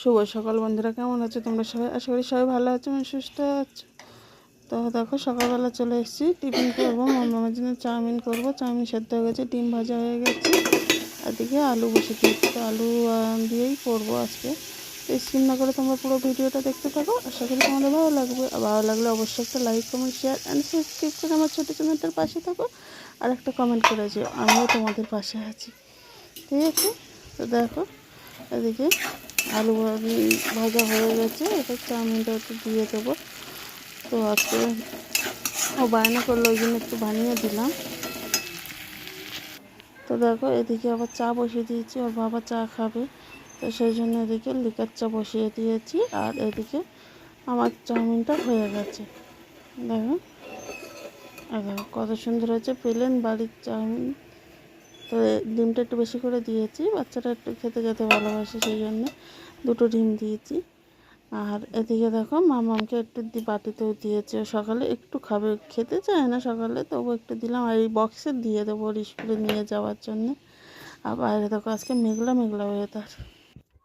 শুভ সকাল বন্ধুরা, কেমন আছো তোমরা সবাই? আশা করি সবাই ভালো আছো মানে সুস্থ আছো। তো দেখো, সকালবেলা চলে এসেছি, টিফিন করব মামার জন্য চাউমিন করব। চাউমিন সেদ্ধ হয়ে গেছে, ডিম ভাজা হয়ে গেছে। এদিকে আলু বসে দিয়েছি, তো আলু দিয়েই করব আজকে। তো স্কিম না করে তোমরা পুরো ভিডিওটা দেখতে থাকো। আশা করি তোমাদের ভালো লাগবে। ভালো লাগলে অবশ্যই একটা like, comment, share and subscribe করে আমার ছোটো চ্যানেলটার পাশে থাকো। আর একটা কমেন্ট করে যেও আমিও তোমাদের পাশে আছি। ঠিক আছে? তো দেখো, এদিকে আলু ভাজা হয়ে গেছে এটা চাউমিনটা একটু দিয়ে দেবো। তো আজকে ও বায়না করল, ওই জন্য একটু বানিয়ে দিলাম। তো দেখো, এদিকে আবার চা বসিয়ে দিয়েছি, ওর বাবা চা খাবে। তো সেই জন্য এদিকে লিকার চা বসিয়ে দিয়েছি, আর এদিকে আমার চাউমিনটা হয়ে গেছে। দেখো দেখো, কত সুন্দর হয়েছে, পেলেন বাড়ির চাউমিন। তো ডিমটা একটু বেশি করে দিয়েছি। বাচ্চাটা একটু খেতে যেতে ভালোবাসে সেই জন্য দুটো ডিম দিয়েছি। আর এদিকে দেখো মামামকে একটু বাটিতেও দিয়েছে। সকালে একটু খাবে, খেতে চায় না সকালে, তবু একটু দিলাম। আর এই বক্সে দিয়ে দেবো ওর স্কুলে নিয়ে যাওয়ার জন্যে। আর বাইরে দেখো আজকে মেঘলা মেঘলা ওয়েদার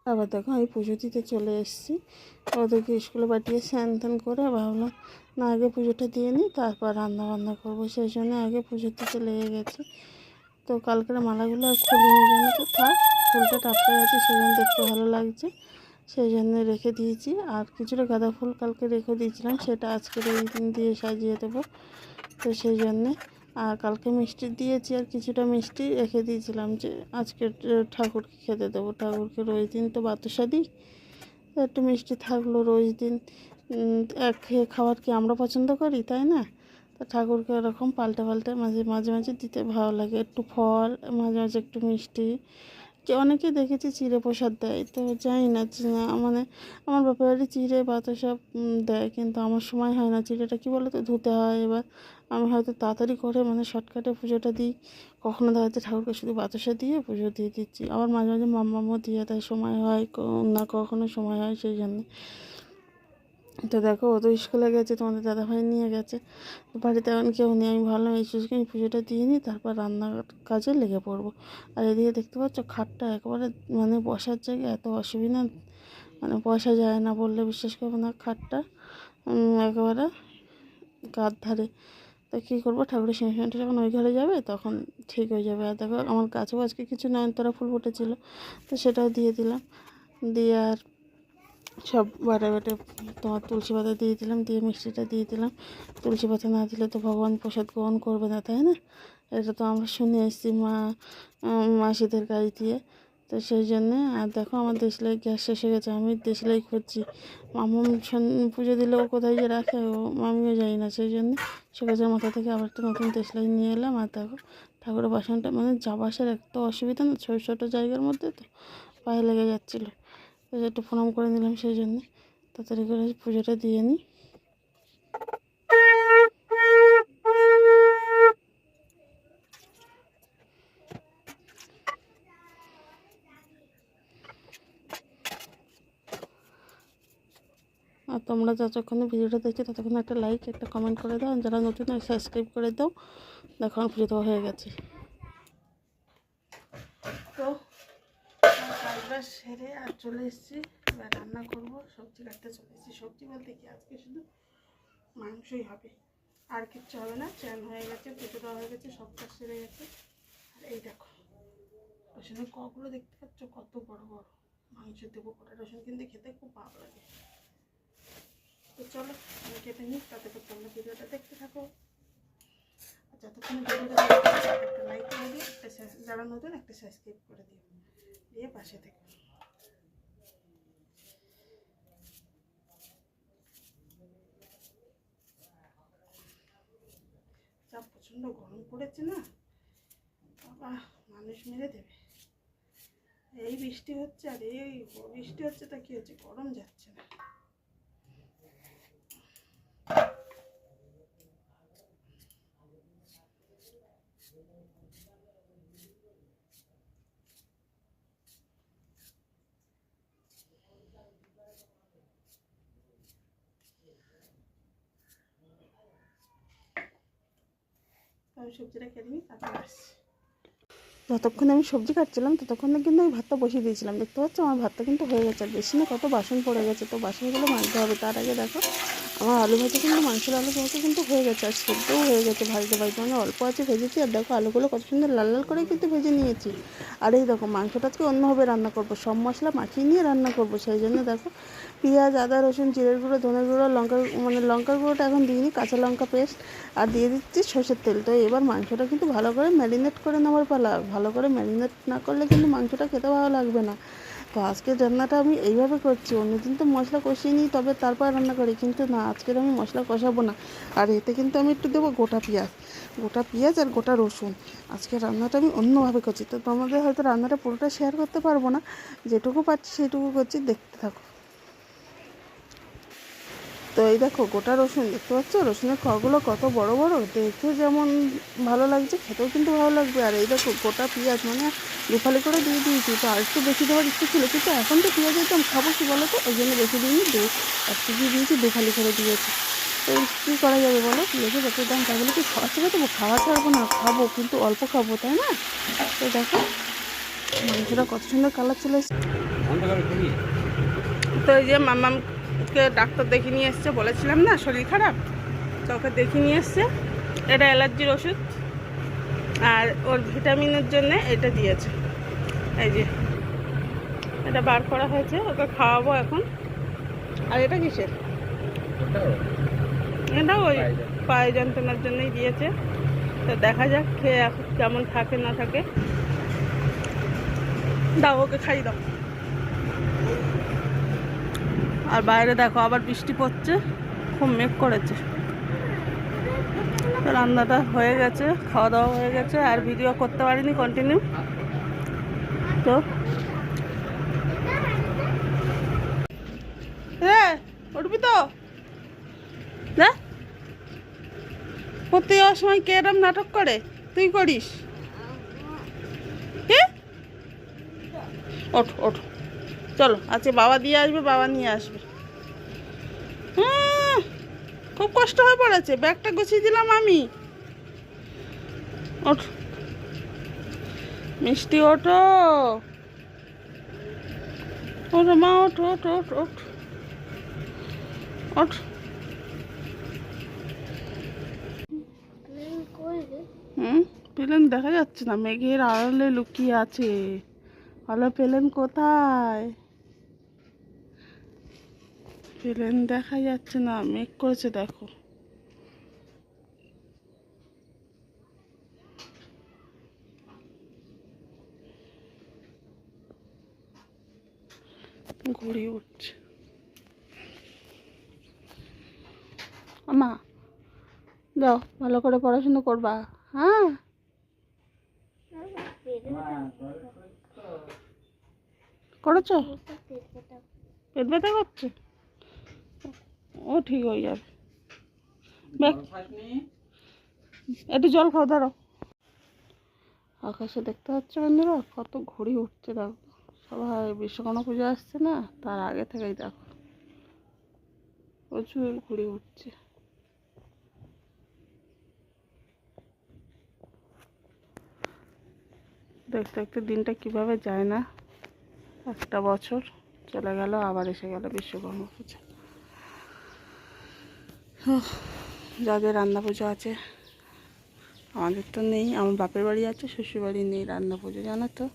আবার দেখো আমি পুজো দিতে চলে এসেছি। ওদেরকে স্কুলে পাঠিয়ে স্যান টান করে ভাবলাম, না, আগে পুজোটা দিয়ে নিই তারপর রান্না বান্না করব। সেই জন্য আগে পুজো দিতে লেগে গেছে। তো কালকের মালাগুলো আর খুলিনি জন্য তো? থাক, ফুলটা টাটকা গেছে সেই জন্য দেখতে ভালো লাগছে। সেই জন্য রেখে দিয়েছি। আর কিছুটা গাঁদা ফুল কালকে রেখে দিয়েছিলাম, সেটা আজকের এই দিন দিয়ে সাজিয়ে দেবো। তো সেই জন্যে আর কালকে মিষ্টি দিয়েছি, আর কিছুটা মিষ্টি রেখে দিয়েছিলাম যে আজকে ঠাকুরকে খেতে দেবো। ঠাকুরকে রোজ দিন তো বাতাসা দিই একটু মিষ্টি থাকল রোজ দিন। এক খাবার কি আমরা পছন্দ করি, তাই না? ঠাকুরকে এরকম পাল্টে পাল্টে মাঝে মাঝে মাঝে দিতে ভালো লাগে। একটু ফল মাঝে মাঝে একটু মিষ্টি। অনেকে দেখেছি চিড়ে প্রসাদ দেয়। তো জানি না মানে আমার বাপের বাড়ি চিড়ে উম, দেয়। কিন্তু আমার সময় হয় না চিড়েটা। কী বলো তো ধুতে হয়। এবার আমি হয়তো তাড়াতাড়ি করে মানে শর্টকাটে পুজোটা দিই। কখনো দেখা ঠাকুরকে শুধু বাতাসা দিয়ে পুজো দিয়ে দিচ্ছি। আবার মাঝে মাঝে মাম্মামও দিয়ে দেয়। সময় হয় না কখনো সময় হয় সেই জন্য। তো দেখো, ও তো স্কুলে গেছে, তোমাদের দাদাভাই নিয়ে গেছে। বাড়িতে এখন কেউ নেই, আমি ভাবলাম এই সুযোগে আমি পুজোটা দিয়ে নিই, তারপর রান্নার কাজে লেগে পড়ব। আর এদিকে দেখতে পাচ্ছ, খাটটা একেবারে মানে বসার জায়গায় এত অসুবিধা মানে বসা যায় না বললে বিশ্বাস করব না, খাটটা একেবারে গার ধারে। তো কী করব, ঠাকুরের সিংহাসনটা যখন ওই ঘরে যাবে, তখন ঠিক হয়ে যাবে। আর দেখো, আমার গাছেও আজকে কিছু নয়নতারা ফুল ফুটেছিল, তো সেটাও দিয়ে দিলাম। দিয়ে আর সব বাটে বাটে তোমার তুলসী পাতা দিয়ে দিলাম, দিয়ে মিষ্টিটা দিয়ে দিলাম। তুলসী পাতা না দিলে তো ভগবান প্রসাদ গ্রহণ করবে না, তাই না? এটা তো আমরা শুনে এসেছি মা মাসিদের কাছ দিয়ে। তো সেই জন্যে, আর দেখো আমার দেশলাই গ্যাস শেষ হয়ে গেছে, আমি দেশলাই খুঁজছি। মামুন পুজো দিলে ও কোথায় যে রাখে, ও আমিও যাই না। সেই জন্যে সুগাছের মাথা থেকে আবার একটা নতুন দেশলাই নিয়ে এলাম। আর দেখো, ঠাকুরের বাসনটা মানে যাবাসের একটা অসুবিধা না, ছোটো ছোটো জায়গার মধ্যে তো পায়ে লেগে যাচ্ছিল। তো একটু প্রণাম করে নিলাম সেই জন্য তাড়াতাড়ি করে পুজোটা দিয়ে নিই। আর তোমরা যতক্ষণে ভিডিওটা দেখছ, ততক্ষণ একটা লাইক একটা কমেন্ট করে দাও। যারা নতুন সাবস্ক্রাইব করে দাও। দেখো আমার পুজো হয়ে গেছে তো কাজটা সেরে আর চলে এসেছি। এবার রান্না করব, সবজি কাটতে চলে এসেছি। সবজি বলতে কি? আজকে শুধু মাংসই হবে। আর কিচ্ছু হবে না, চ্যান হয়ে গেছে, পুজো দেওয়া হয়ে গেছে, সব কাজ সেরে গেছে। আর এই দেখো, রসুনের কগুলো দেখতে পাচ্ছ? কত বড় বড়। মাংস দেবো করে রসুন কিন্তু খেতে খুব ভালো লাগে। তো চলো, আমি কেটে নিই, তাতে করে তোমরা ভিডিওটা দেখতে থাকো। আর যতক্ষণ ভিডিওটা একটা লাইক করে দিও, একটা যারা নতুন, একটা সাবস্ক্রাইব করে দিও। দিয়ে পাশে থেকো যা প্রচণ্ড গরম পড়েছে না? বাবা, মানুষ মেরে দেবে। এই বৃষ্টি হচ্ছে আর এই বৃষ্টি হচ্ছে তা কি হচ্ছে? গরম যাচ্ছে না। সবজিটা যতক্ষণ আমি সবজি কাটছিলাম, ততক্ষণে কিন্তু আমি ভাতটা বসিয়ে দিয়েছিলাম। দেখতে পাচ্ছ? আমার ভাতটা কিন্তু হয়ে গেছে। বেশি না, কত বাসন পড়ে গেছে। তো বাসনগুলো মানতে হবে। তার আগে দেখো আমার আলু ভাজা কিন্তু, মাংসের আলু ভাজা কিন্তু হয়ে গেছে আর সেদ্ধও হয়ে গেছে ভাজতে ভাজতে। মানে অল্প আছে ভেজেছি, আর দেখো আলুগুলো কত সুন্দর লাল লাল করে কিন্তু ভেজে নিয়েছি। আর এই দেখো, মাংসটা আজকে অন্যভাবে রান্না করব, সব মশলা মাখিয়ে নিয়ে রান্না করব, সেই জন্য দেখো, পেঁয়াজ, আদা, রসুন, জিরের গুঁড়ো, ধনের গুঁড়ো, লঙ্কার মানে লঙ্কার গুঁড়োটা এখন দিইনি, কাঁচা লঙ্কা পেস্ট, আর দিয়ে দিচ্ছি সর্ষের তেল। তো এবার মাংসটা কিন্তু ভালো করে ম্যারিনেট করে নেওয়ার পালা, ভালো করে ম্যারিনেট না করলে কিন্তু মাংসটা খেতে ভালো লাগবে না। তো আজকে রান্নাটা আমি এইভাবে করছি। অন্যদিন তো মশলা কষিয়ে নিই, তবে তারপর রান্না করি। কিন্তু না আজকের আমি মশলা কষাবো না। আর এতে কিন্তু আমি একটু দেবো গোটা পেঁয়াজ। গোটা পেঁয়াজ আর গোটা রসুন। আজকে রান্নাটা আমি অন্যভাবে করছি। তো তোমাদের হয়তো রান্নাটা পুরোটা শেয়ার করতে পারব না। যেটুকু পাচ্ছি সেটুকু করছি। দেখতে থাকো। তো এই দেখো গোটা রসুন দেখতে পাচ্ছ? রসুনের খড়গুলো কত বড় বড় দেখে যেমন ভালো লাগছে খেতেও কিন্তু ভালো লাগবে। আর এই দেখো গোটা পেঁয়াজ মানে দুফালি করে দিয়ে দিয়েছি তো আর একটু বেশি দেওয়ার ইচ্ছে ছিল কিন্তু এখন তো পেঁয়াজ একদম খাব কি বলো তো ওই জন্য বেশি দিইনি দু এক কেজি দিয়েছি দুফালি করে দিয়েছি। তো কী করা যাবে বলো? পেঁয়াজের যত দাম তাহলে কি খাওয়া ছেড়ে দেবো? খাওয়া ছাড়বো না খাব কিন্তু অল্প খাব তাই না? তো দেখো মাংসটা কত সুন্দর কালার চলে এসেছে। তো এই যে মামামকে ডাক্তার দেখিয়ে নিয়ে এসছে বলেছিলাম না শরীর খারাপ? তো ওকে দেখিয়ে নিয়ে এসছে। এটা অ্যালার্জির ওষুধ। আর ওর ভিটামিনের জন্য এটা দিয়েছে। এই যে এটা বার করা হয়েছে ওকে খাওয়াবো এখন। আর এটা কিসের? এটা ওই পায়ে যন্ত্রণার জন্যই দিয়েছে। তো দেখা যাক খেয়ে এখন কেমন থাকে না থাকে। দাও ওকে খাইয়ে দাও। আর বাইরে দেখো আবার বৃষ্টি পড়ছে, খুব মেঘ করেছে। রান্নাটা হয়ে গেছে খাওয়া দাওয়া হয়ে গেছে, আর ভিডিও করতে পারিনি কন্টিনিউ তো রে উঠবি তো? যা পড়তে যাওয়ার সময় কে এরম নাটক করে? তুই করিস? ওঠ ওঠ। চলো, আজকে বাবা দিয়ে আসবে, বাবা নিয়ে আসবে। হ্যাঁ খুব কষ্ট হয়ে পড়েছে, ব্যাগটা গুছিয়ে দিলাম আমি। ওঠ। মিষ্টি, ওঠো। ওঠো মা, ওঠ ওঠ ওঠ ওঠ। ওঠ। হুম, পেলেন দেখা যাচ্ছে না, মেঘের আড়ালে লুকিয়ে আছে। ভালো পেলেন কোথায়? পেলেন দেখা যাচ্ছে না মেঘ করেছে দেখো। ঘুড়ি উঠছে। আমা যাও ভালো করে পড়াশুনো করবা হ্যাঁ? করেছ? পেট ব্যথা করছে? ও ঠিক হয়ে যাবে। একটু জল খাও ধরো আকাশে দেখতে পাচ্ছ বন্ধুরা, কত ঘুড়ি উঠছে, দেখো। সবাই বিশ্বকর্মা পুজো আসছে না, তার আগে থেকেই দেখো। প্রচুর ঘুড়ি উঠছে। দেখতে দেখতে দিনটা কীভাবে যায় না, একটা বছর চলে গেল, আবার এসে গেল বিশ্বকর্মা পুজো। যাদের রান্না পুজো আছে, আমাদের তো নেই, আমার বাপের বাড়ি আছে শ্বশুর বাড়ি নেই রান্না পুজো, জানো তো?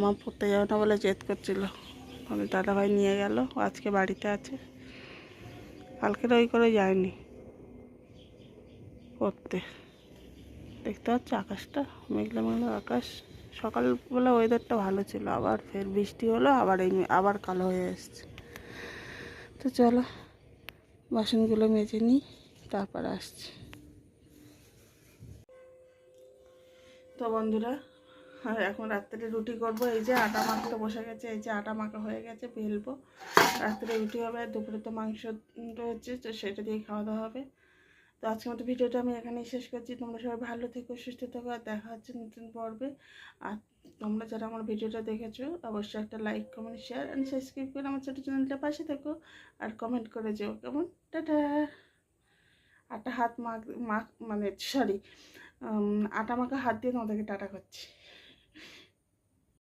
মা পড়তে যাবে না বলে জেদ করছিল। আমি দাদাভাই নিয়ে গেল আজকে বাড়িতে আছে। কালকে ওই করে যায়নি পড়তে। দেখতে পাচ্ছ আকাশটা? মেঘলা মেঘলা আকাশ। সকালবেলা ওয়েদারটা ভালো ছিল, আবার ফের বৃষ্টি হলো, আবার এই আবার কালো হয়ে এসছে তো চলো, বাসনগুলো মেজে নিই, তারপর আসছি। তো বন্ধুরা, আর এখন রাত্রে রুটি করব, এই যে আটা মাখতে বসে গেছে, এই যে আটা মাখা হয়ে গেছে ফেলব রাত্রে রুটি হবে, দুপুরে তো মাংস রয়েছে তো সেটা দিয়ে খাওয়া দাওয়া হবে। তো আজকের মতো ভিডিওটা আমি এখানেই শেষ করছি। তোমরা সবাই ভালো থেকো, সুস্থ থেকো, আর দেখা হচ্ছে নতুন পর্বে। আর তোমরা যারা আমার ভিডিওটা দেখেছ, অবশ্যই একটা like comment share and subscribe করে আমার ছোটো চ্যানেলটা পাশে থেকো। আর কমেন্ট করে যেও, কেমন? টাটা! আটা হাত মাখ মাখ মানে সরি আটা মাখা হাত দিয়ে তোমাদেরকে টাটা করছি।